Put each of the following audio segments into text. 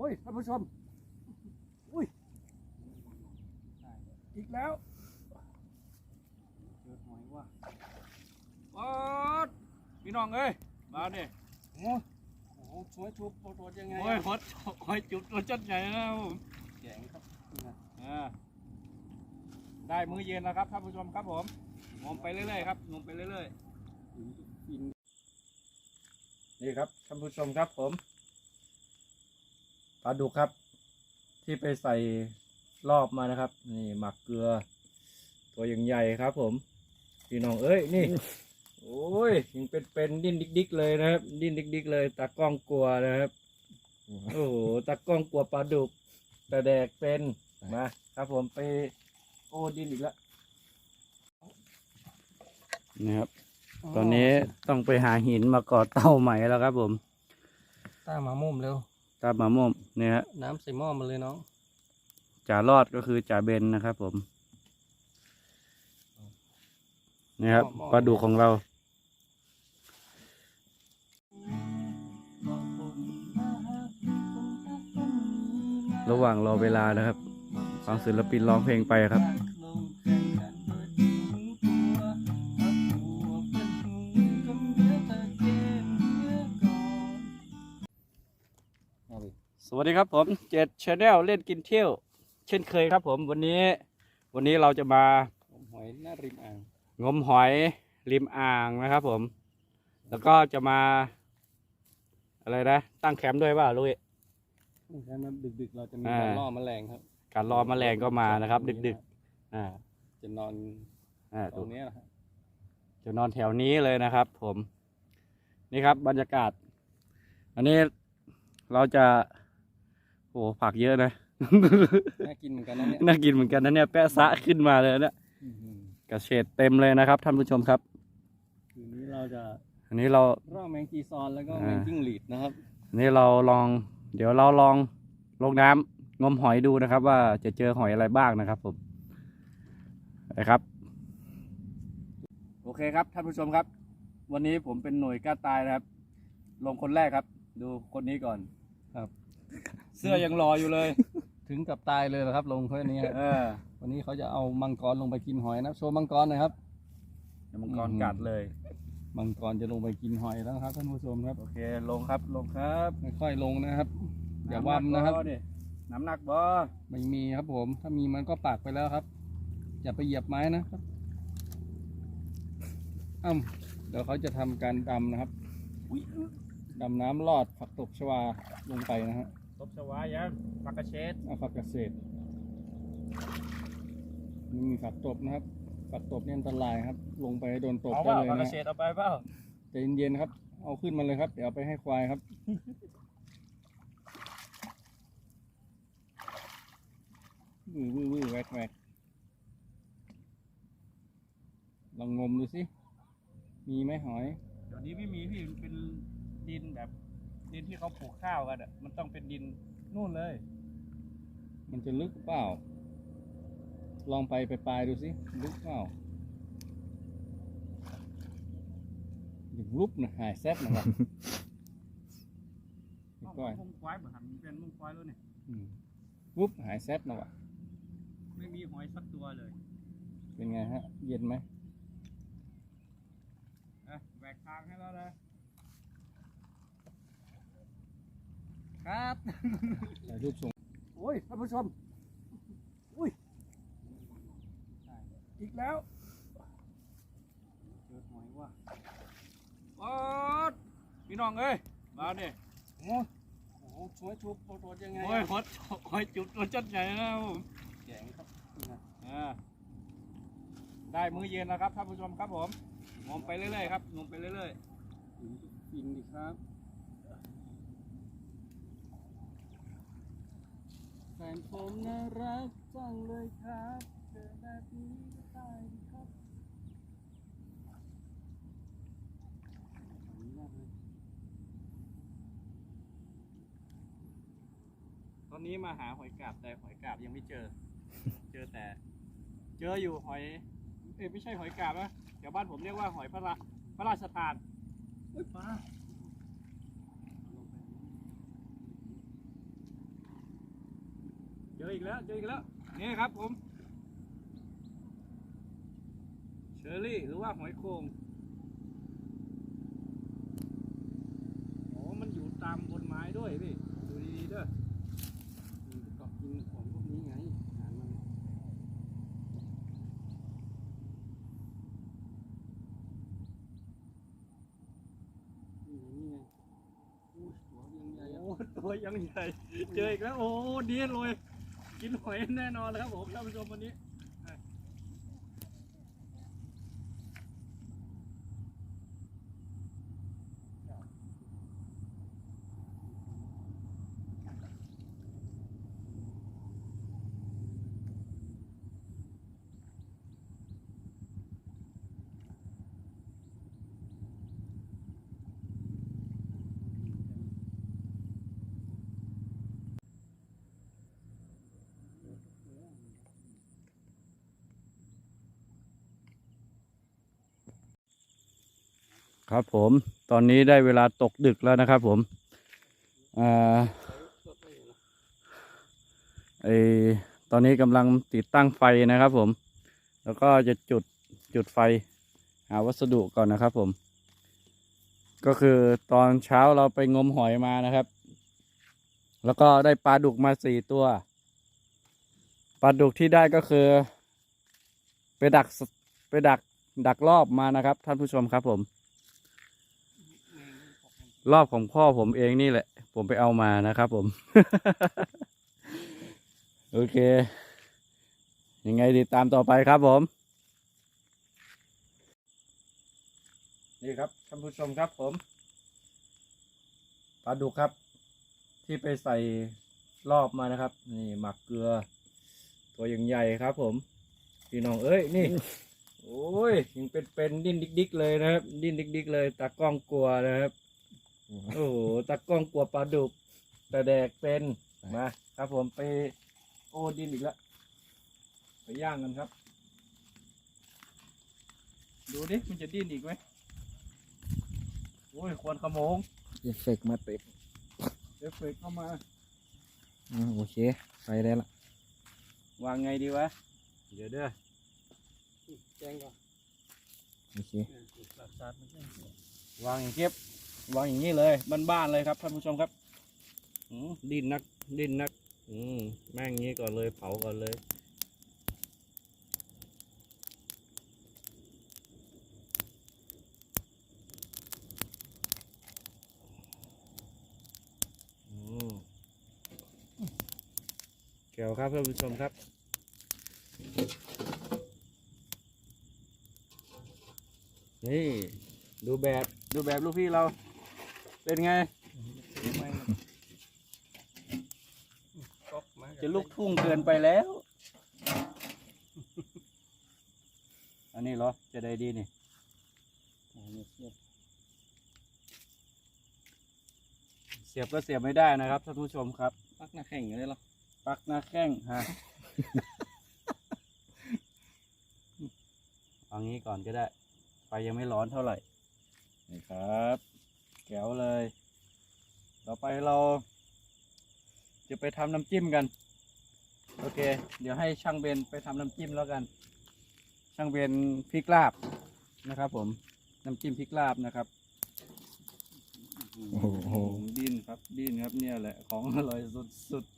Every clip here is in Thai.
อ้ยท่านผู้ชมอุ้ยอีกแล้วเจอหอยว่ะป๊อดพี่น้องเอ้ยมาเนี่ยโอ้โหสวยชุบโปรดยังไงโอ้ยหดหอยจุดตัวจัดใหญ่นะครับผมแข็งครับนี่นะอ่าได้มื้อเย็นแล้วครับท่านผู้ชมครับผมงมไปเรื่อยๆครับงมไปเรื่อยๆฟินนี่ครับท่านผู้ชมครับผม ปลาดุกครับ ที่ไปใส่รอบมานะครับ นี่หมักเกลือ ตัวอย่างใหญ่ครับ ผมพี่น้องเอ้ยนี่ โอ้ยยังเป็นเป็นดิ้นดิกๆเลยนะครับ ดิ้นดิกๆเลยตากล้องกลัวนะครับโอ้โหตากล้องกลัวปลาดุกแต่แดกเป็นมาครับ ผมไปโอ้ดิ้นอีกแล้วนี่ครับ ตอนนี้ต้องไปหาหินมาก่อเต้าใหม่แล้วครับผมตาหมามุมเร็ว ตามมาม่วมเนี่ยฮะน้ำใส่หม้อมาเลยน้องจ่ารอดก็คือจ่าเบนนะครับ ผมนี่ครับปลาดุกของเราระหว่างรอเวลานะครับ ฟังศิลปินร้องเพลงไปครับ ดีครับผมเจ็ดชาแนลเล่นกินเที่ยว เช่นเคยครับผมวันนี้ วันนี้เราจะมาหอยหน้าริมอ่าง งมหอยริมอ่างนะครับผม แล้วก็จะมา อะไรนะ ตั้งแคมป์ด้วยป่ะลุยใช่ไหมดึกๆ เราจะมีอ่าการล่อแมลงครับการรอแมลงก็มานะครับ ดึกๆอ่าจะนอนอ่าตรงนี้แหละครับจะนอนแถวนี้เลยนะครับ ผม นี่ครับบรรยากาศ อันนี้เราจะ โอ้ผักเยอะนะ น่ากินเหมือนกันนะเนี่ยน่ากินเหมือนกันนะเนี่ยแปะซะขึ้นมาเลยนะอื้อหือกระเฉดเต็มเลยนะครับท่านผู้ชมครับคืนนี้เราจะอันนี้เราร่อแมงจีซอนแล้วก็อ่าแมงจิ้งหรีดนะครับอันนี้เราลอง เดี๋ยวเราลองลงน้ำงมหอยดูนะครับ ว่าจะเจอหอยอะไรบ้างนะครับ ผมนะครับ โอเคครับท่านผู้ชมครับ วันนี้ผมเป็นหน่วยกล้าตายนะครับ ลงคนแรกครับ ดูคนนี้ก่อนครับ เสื้อยังรออยู่เลย ถึงกับตายเลยนะครับลงเพื่อนี้ครับเออวันนี้เขาจะเอามังกรลงไปกินหอยนะโชว์มังกรหน่อยครับ เดี๋ยวมังกรกัดเลย มังกรจะลงไปกินหอยแล้วครับท่านผู้ชมครับ โอเค ลงครับ ลงครับค่อยๆลงนะครับ อย่าว่ำนะครับดิน้ำหนักบ่ไม่มีครับผม ถ้ามีมันก็ปากไปแล้วครับ อย่าไปเหยียบไม้นะครับอ้ำเดี๋ยวเขาจะทำการดำนะครับดำน้ำลอดผักตบชวาลงไปนะฮะ ตบสวายยังปักกระเชดเอาผักเกษตรนี่มีผักตบนะครับผักตบเนี่ยอันตรายครับ ลงไปโดนตบเอาเปได้ล่าเลยปักกนะระเชดเอาไปเปล่าใจเย็นๆครับ เอาขึ้นมาเลยครับ เดี๋ยวเอาไปให้ควายครับ วื้อวื้อวื้อแหวกแหวกลองงมดูสิ มีไหมหอย เดี๋ยวนี้ไม่มีพี่มันเป็นดินแบบ ดินที่เขาปลูกข้าวกันอะ มันต้องเป็นดินนู่นเลย มันจะลึกเปล่า ลองไปไปปลายดูสิลึกเปล่าอย่างรูปนะหายแซบนะครับพี่ก้อยมุ้งควายเหมือนหันเป็นมุ้งควายแล้วเนี่ยอืมวุบหายแซบนะวะไม่มีหอยสักตัวเลย เป็นไงฮะ เย็นไหมอะแบกทางให้แล้วนะ ครับถ่ายรูปส่งโอ้ยท่านผู้ชมอุ้ยอีกแล้วเจอหอยว่ะป๊อดพี่น้องเอ้ยมาเนี่ยโอ้โหสวยชุบโปรดยังไงโอ้ยหดหอยจุดตัวจัดใหญ่นะครับผมแข็งครับนี่นะอ่าได้มื้อเย็นแล้วครับท่านผู้ชมครับผมงมไปเรื่อยๆครับงมไปเรื่อยฟินดิครับ ฟนผมน่ารักจังเลยครับเจอแบบนี้ก็ตายดีครับขออนุญาตนะๆตอนนี้มาหาหอยกาบแต่หอยกาบยังไม่เจอ เจอแต่ เจออยู่หอย เอ้ยไม่ใช่หอยกาบนะแถวบ้านผมเรียกว่าหอยพระราพระราชทานเฮ้ยปลา ออีกแล้วเจออีกแล้วนี่ครับผมเชอรี่หรือว่าหอยโข่งอ๋อมันอยู่ตามบนไม้ด้วยพี่ดูดีๆเด้อมันจะเกาะกินของพวกนี้ไงอาหารมันนี่ไงนี่ไงอู้หัวยังใหญ่อะโอ้ตัวยังใหญ่เจออีกแล้วโอ้ดีเลย กินหอยแน่นอนเลยครับผมท่านผู้ชมวันนี้ ครับผมตอนนี้ได้เวลาตกดึกแล้วนะครับผมอ่าไอตอนนี้กำลังติดตั้งไฟนะครับผม แล้วก็จะจุดจุดไฟหาวัสดุก่อนนะครับผม ก็คือตอนเช้าเราไปงมหอยมานะครับ แล้วก็ได้ปลาดุกมาสี่ตัวปลาดุกที่ได้ก็คือ ไปดักไปดักดักรอบมานะครับ ท่านผู้ชมครับผม รอบของพ่อผมเองนี่แหละ ผมไปเอามานะครับผม โอเค ยังไงติดตามต่อไปครับผม นี่ครับท่านผู้ชมครับผมปลาดุกครับ ที่ไปใส่รอบมานะครับ นี่หมักเกลือ ตัวอย่างใหญ่ครับผม พี่น้องเอ้ยนี่ โอ้ยยังเป็นเป็นดิ้นดิกๆเลยนะครับ ดิ้นดิกๆเลยตากล้องกลัวนะครับ โอ้โหตากล้องกลัวปลาดุกแต่แดกเป็นมาครับผมไปโอ้ดิ้นอีกแล้วไปย่างกันครับ ดูดิมันจะดิ้นอีกไหมโอ้ยควรขโมงเอฟเฟกต์มาเต็มเอฟเฟกต์เข้ามาอ่าโอเคใส่ได้ละวางไงดีวะเดี๋ยวเด้อแกงก่อนโอเคสัดสัดมันแกงวางอย่างเก็บ วางอย่างนี้เลยบ้านๆเลยครับท่านผู้ชมครับดินนักดินนัก อืมแม่งงี้ก่อนเลย เผาก่อนเลยอืมแก้วครับท่านผู้ชมครับนี่ ดูแบบ ดูแบบลูกพี่เรา เป็นไงก๊อกมาจะลูกทุ่งเกินไปแล้ว อันนี้เหรอ จะได้ดีนี่เสียบก็เสียบไม่ได้นะครับท่านผู้ชมครับ ปักหน้าแข่งเลยเหรอปักหน้าแข้งฮะเอางี้ก่อนก็ได้ ไฟยังไม่ร้อนเท่าไหร่ นี่ครับ แก้วเลย ต่อไปเรา จะไปทำน้ำจิ้มกัน โอเค เดี๋ยวให้ช่างเบนไปทำน้ำจิ้มแล้วกัน ช่างเบนพริกลาบนะครับ ผม น้ำจิ้มพริกลาบนะครับโอ้โหดินครับดินครับเนี่ยแหละของอร่อยสุดๆ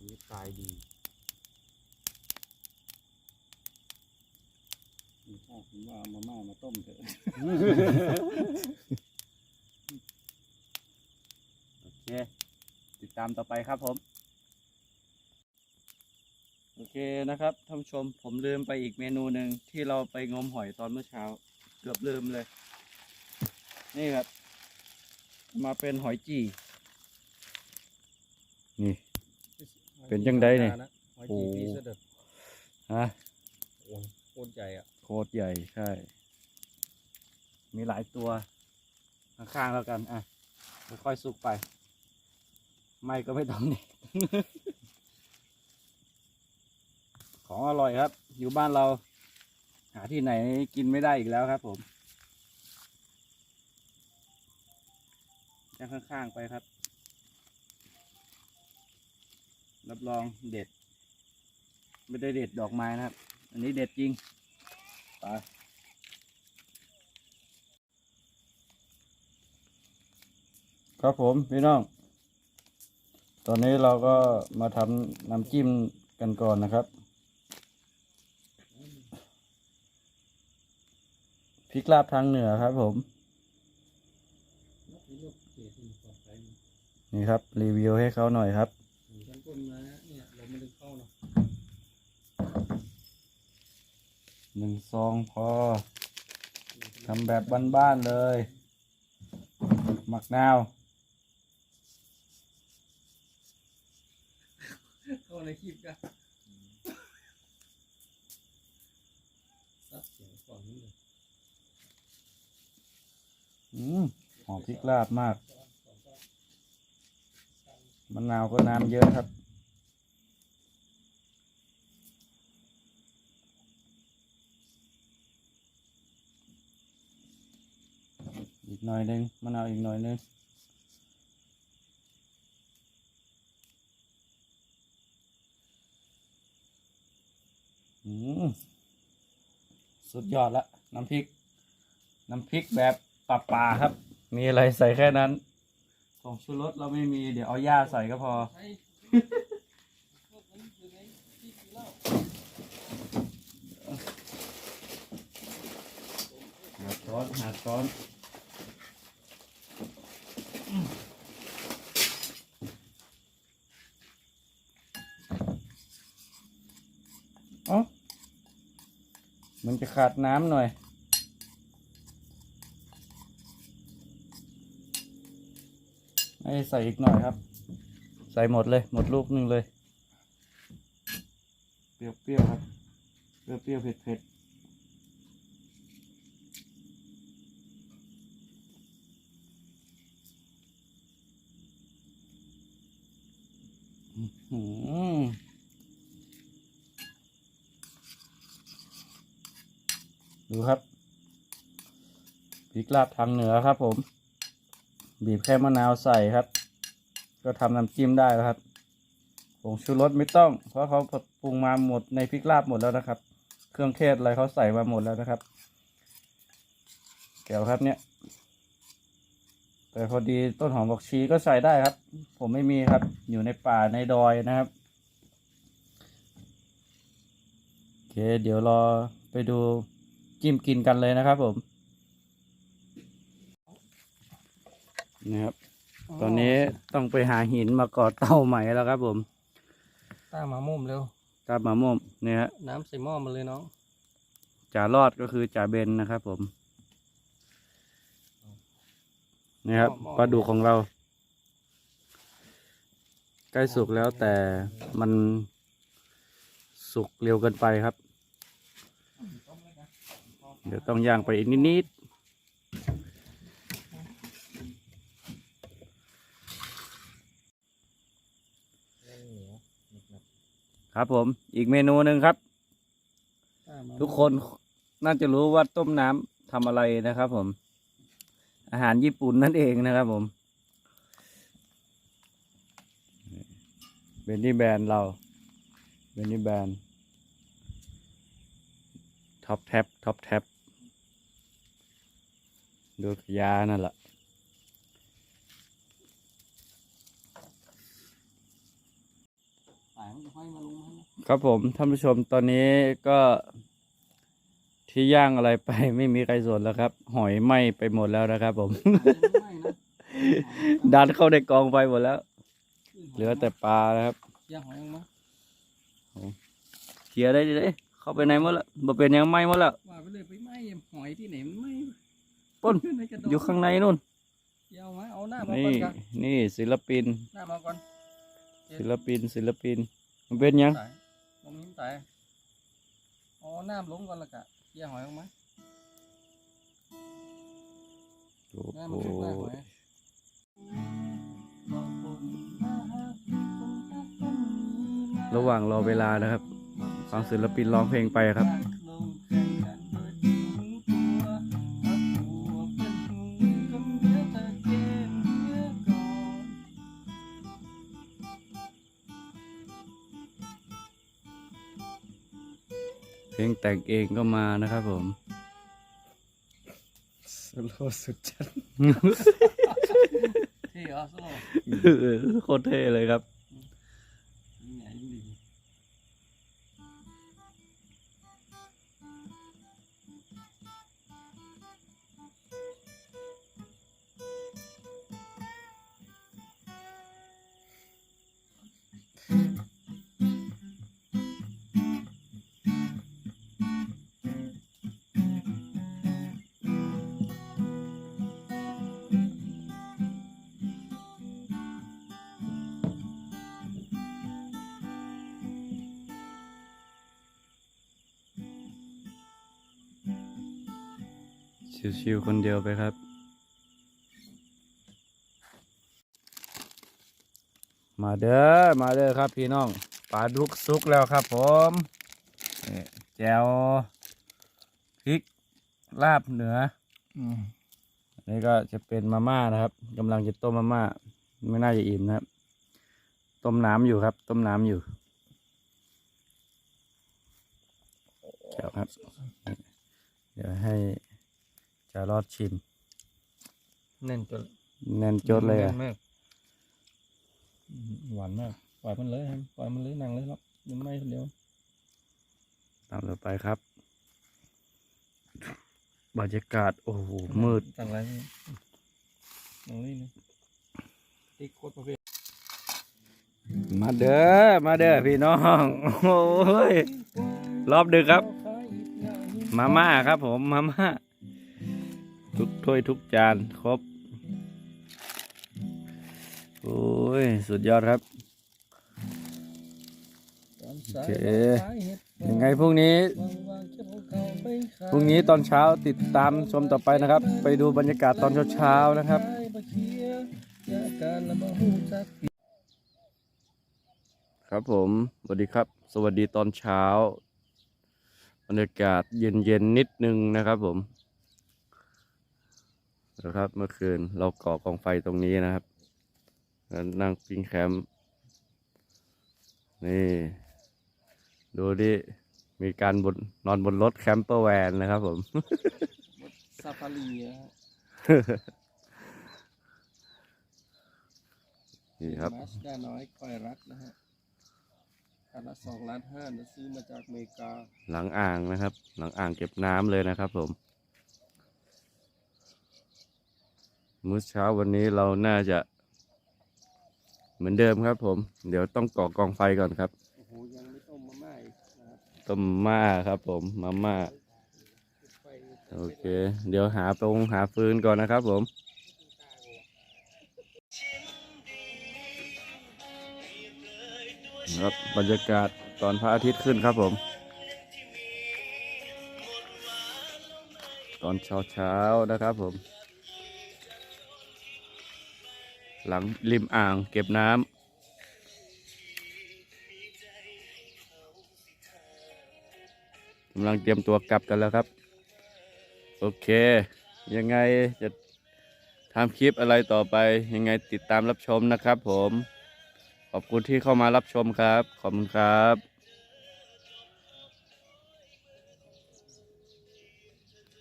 นี่ตายดี พ่อผมว่าเอามาม่ามา ต้มเถอะโอเค ติดตามต่อไปครับผม โอเคนะครับท่านผู้ชมผมลืมไปอีกเมนูหนึ่งที่เราไปงมหอยตอนเมื่อเช้า เกือบลืมเลย นี่ครับ มาเป็นหอยจี่นี่ เป็นจังใดนี่หอยจีพีเสด็จฮะโอ้ยโคตรใหญ่อะ โคตรใหญ่ใช่ มีหลายตัวข้างๆแล้วกัน อะค่อยๆสุกไป ไม่ก็ไม่ต้องนี่ของอร่อยครับ อยู่บ้านเรา หาที่ไหนกินไม่ได้อีกแล้วครับผมย่างข้างๆไปครับ รับรองเด็ด ไม่ได้เด็ดดอกไม้นะครับ อันนี้เด็ดจริง ไป ครับผมพี่น้อง ตอนนี้เราก็มาทำน้ำจิ้มกันก่อนนะครับ พริกลาบทางเหนือครับผม นี่ครับ รีวิวให้เขาหน่อยครับหนึ่งซองพอทำแบบบ้านๆเลย หมักนาว เข้า ในคลิปกันซัดเสียงก่อนนิดเลยอืมหอมพริกลาบมากมะนาวก็น้ำเยอะครับอีกหน่อยหนึงมะนาวอีกหน่อยหนึง สุดยอดละน้ำพริก น้ำพริกแบบป่าป่าๆครับ มีอะไรใส่แค่นั้นผงชูรสเราไม่มี เดี๋ยวเอาย่าใส่ก็พอใช่พวกนั้นอยู่ในที่กินเหล้าหาช้อนหาช้อน มันจะขาดน้ำหน่อย ให้ใส่อีกหน่อยครับ ใส่หมดเลย หมดลูกหนึ่งเลย เปรี้ยวๆครับ เปรี้ยวๆเผ็ดๆอืม ดูครับพริกลาบทางเหนือครับ ผม บีบแค่มะนาวใส่ครับ ก็ทำน้ำจิ้มได้แล้วครับผงชูรสไม่ต้อง เพราะเขาปรุงมาหมดในพริกลาบหมดแล้วนะครับ เครื่องเทศอะไรเขาใส่มาหมดแล้วนะครับแก้วครับเนี่ย แต่พอดีต้นหอมบอกชีก็ใส่ได้ครับ ผมไม่มีครับ อยู่ในป่าในดอยนะครับโอเค เดี๋ยวรอไปดู จิ้มกินกันเลยนะครับผมนะครับ ตอนนี้ต้องไปหาหินมาก่อเตาใหม่แล้วครับ ผมตามมามุมเร็วตามมาม่วมเนี่ยฮะน้ำใส่หม้อมาเลยน้องจ่ารอดก็คือจ่าเบนนะครับ ผมนี่ครับปลาดุกของเรา ใกล้สุกแล้วแต่มันสุกเร็วเกินไปครับ เดี๋ยวต้องย่างไปอีกนิดๆครับผม อีกเมนูหนึ่งครับ ทุกคนน่าจะรู้ว่าต้มน้ำทำอะไรนะครับผม อาหารญี่ปุ่นนั่นเองนะครับผมเบนนี่แบรนด์เราเบนนี่แบรนด์ท็อปแท็บท็อปแท็บ ดูยานั่นแหละสายมันห้อยมาลงมาครับผมท่านผู้ชมตอนนี้ก็ที่ย่างอะไรไปไม่มีใครสนแล้วครับ หอยไหม้ไปหมดแล้วนะครับ ผมไม่นะดันเข้าในกองไฟหมดแล้ว เหลือแต่ปลานะครับย่างหอยยังมั้งเคลียร์ได้เลยเข้าไปไหนหมดแล้วบ่เป็นหยังไหม้หมดแล้วว่าไปเลยไปไหม้หอยที่ไหนมันไหม้ ปุ้นในกระดงอยู่ข้างในนู่นเดี๋ยวเอามาเอาหน้ามาก่นี่อนกันนี่ศิลปิน หน้ามาก่อนศิลปิน ศิลปิน มันเป็นหยัง ตายลงนิ้มตายอ๋อหน้าลงก่อนและกะเกี่ยหอยออกมาโอ้หน้าโหมันขึ้นหน้าหอยระหว่างรอเวลานะครับ ฟังศิลปินร้องเพลงไปครับ เพลงแต่งเองก็มานะครับผมสโลสุดจัดเท่เหรอโซ่โคตรเท่เลยครับ ชิวๆคนเดียวไปครับ มาเด้อมาเด้อครับพี่น้องปลาดุกสุกแล้วครับผมนี่แจวพริกลาบเหนืออืมอันนี่ก็จะเป็นมาม่านะครับกำลังจะต้มมาม่าไม่น่าจะอิ่มนะครับต้มน้ำอยู่ครับ ต้มน้ำอยู่เดี๋ยวครับ เดี๋ยวให้ จะรอดชิม แน่นจนแน่นจดเลยอะแน่นมากอืมหวานมากปล่อยมันเลยครับปล่อยมันเลยนั่งเลยครับยังไม่คนเดียวตามต่อไปครับ บรรยากาศโอ้โหมืดสั่งอะไรนี่นั่งนี่นะติ๊กโคตรประเภทมาเด้อมาเด้อพี่น้องโอ้ยรอบดึกครับ มาม่าครับผมมาม่า ทุกถ้วยทุกจานครบ โอ้ย สุดยอดครับโอเคยังไงพรุ่งนี้ พรุ่งนี้ตอนเช้าติดตามชมต่อไปนะครับ ไปดูบรรยากาศตอนเช้าๆนะครับครับผมสวัสดีครับ สวัสดีตอนเช้า บรรยากาศเย็นๆนิดนึงนะครับผม นะครับ เมื่อคืนเราก่อกองไฟตรงนี้นะครับแล้วนั่งปิ้งแคมป์นี่ ดูดิ มีการบนนอนบนรถแคมเปอร์แวนนะครับผมซาฟารีนะฮะนี่ครับมาสด้าน้อยคอยรักนะฮะคันละสองล้านห้านะซื้อมาจากอเมริกา หลังอ่างนะครับ หลังอ่างเก็บน้ำเลยนะครับผม มื้อเช้าวันนี้เราน่าจะ เหมือนเดิมครับผม เดี๋ยวต้องก่อกองไฟก่อนครับโอ้โหยังไม่ต้มมาม่าอีกนะครับต้มม่าครับ ผมมาม่าไฟโอเค เดี๋ยวหาปรงหาฟืนก่อนนะครับ ผมครับบรรยากาศตอนพระอาทิตย์ขึ้นครับผม ตอนเช้าเช้าๆนะครับผม หลังริมอ่างเก็บน้ำกำลังเตรียมตัวกลับกันแล้วครับ โอเค ยังไงจะทำคลิปอะไรต่อไป ยังไงติดตามรับชมนะครับผม ขอบคุณที่เข้ามารับชมครับ ขอบคุณครับ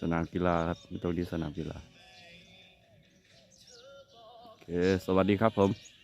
สนามกีฬาครับตรงนี้สนามกีฬา สวัสดีครับผม